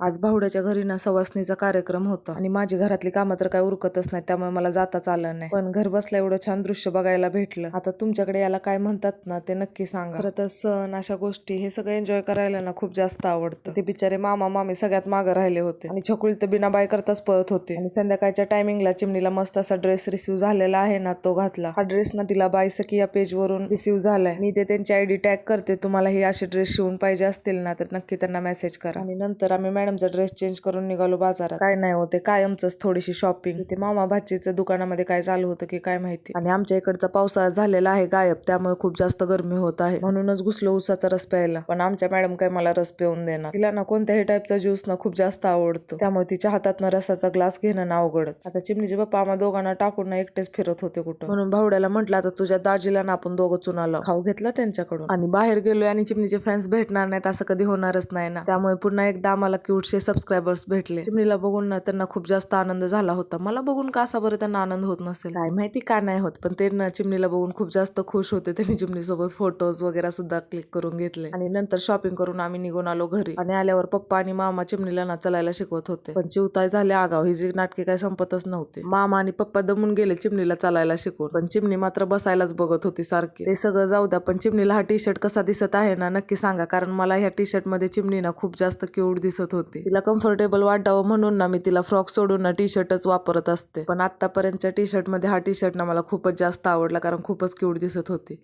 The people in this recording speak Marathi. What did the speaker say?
आज भावड्याच्या घरी ना सवासणीचा कार्यक्रम होता. आणि माझी घरातली कामं तर काय उरकतच नाही त्यामुळे मला जाताच आलं नाही. पण घर बसल्या एवढं छान दृश्य बघायला भेटलं. आता तुमच्याकडे याला काय म्हणतात ना ते नक्की सांगा. खरं तर सण अशा गोष्टी हे सगळं एन्जॉय करायला ना खूप जास्त आवडतं. ते बिचारे मामा मामी सगळ्यात मागं राहिले होते. आणि छकुली तर बिना बाय करताच पळत होते. आणि संध्याकाळच्या टायमिंगला चिमणीला मस्त असा ड्रेस रिसिव्ह झालेला आहे ना तो घातला. हा ड्रेस ना तिला बाय सखी या पेज वरून रिसिव्ह झालाय. मी ते त्यांची आयडी टॅग करते. तुम्हाला हे असे ड्रेस शिवून पाहिजे असतील ना तर नक्की त्यांना मेसेज करा. आणि नंतर आम्ही मॅडमचा ड्रेस चेंज करून निघालो बाजारात. काय नाही होते कायमच थोडीशी शॉपिंग ते मामा भाचीचं दुकानामध्ये काय चालू होतं की काय माहिती. आणि आमच्या इकडचा पावसाळा झालेला आहे गायब त्यामुळे खूप जास्त गरमी होत आहे. म्हणूनच घुसलो उसाचा रस प्यायला. पण आमच्या मॅडम काय मला रस पिऊन देणार. तिला ना कोणत्याही टाईपचा ज्यूस ना खूप जास्त आवडतो. त्यामुळे तिच्या हातात ना रसाचा ग्लास घेणं ना अवघडच. आता चिमणीचे पप्पा आम्हा दोघांना टाकून ना एकटेच फिरत होते कुठं. म्हणून भावड्याला म्हटलं आता तुझ्या दाजीला ना आपण दोघं चुनाला खाऊ घेतला त्यांच्याकडून. आणि बाहेर गेलोय आणि चिमणीचे फॅन्स भेटणार नाहीत असं कधी होणारच नाही ना. त्यामुळे पुन्हा एकदा आम्हाला क्यूटशे सबस्क्रायबर्स भेटले. चिमणीला बघून ना त्यांना खूप जास्त आनंद झाला होता. मला बघून का असा बरं त्यांना आनंद होत नसेल? काय माहिती का नाही होत पण ते ना चिमणीला बघून खूप जास्त खुश होते. त्यांनी चिमणीसोबत फोटोज वगैरे सुद्धा क्लिक करून घेतले. आणि नंतर शॉपिंग करून आम्ही निघून आलो घरी. आणि आल्यावर पप्पा आणि मामा चिमणीला ना चलायला शिकवत होते. पण चिवताय झाले आगाव. ही जी नाटके काय संपतच नव्हते. मामा आणि पप्पा दमून गेले चिमणीला चालायला शिकून. पण चिमणी मात्र बसायलाच बघत होती सारखी. ते सगळं जाऊ द्या पण चिमणीला हा टी शर्ट कसा दिसत आहे ना नक्की सांगा. कारण मला ह्या टी शर्टमध्ये चिमणी ना खूप जास्त क्यूट दिसत होती. तिला कम्फर्टेबल वाटावं म्हणून ना मी तिला फ्रॉक सोडून ना टी शर्टच वापरत असते. पण आतापर्यंतच्या टी शर्टमध्ये हा टी शर्ट ना मला खूपच जास्त आवडला कारण खूपच क्यूट दिसत होती.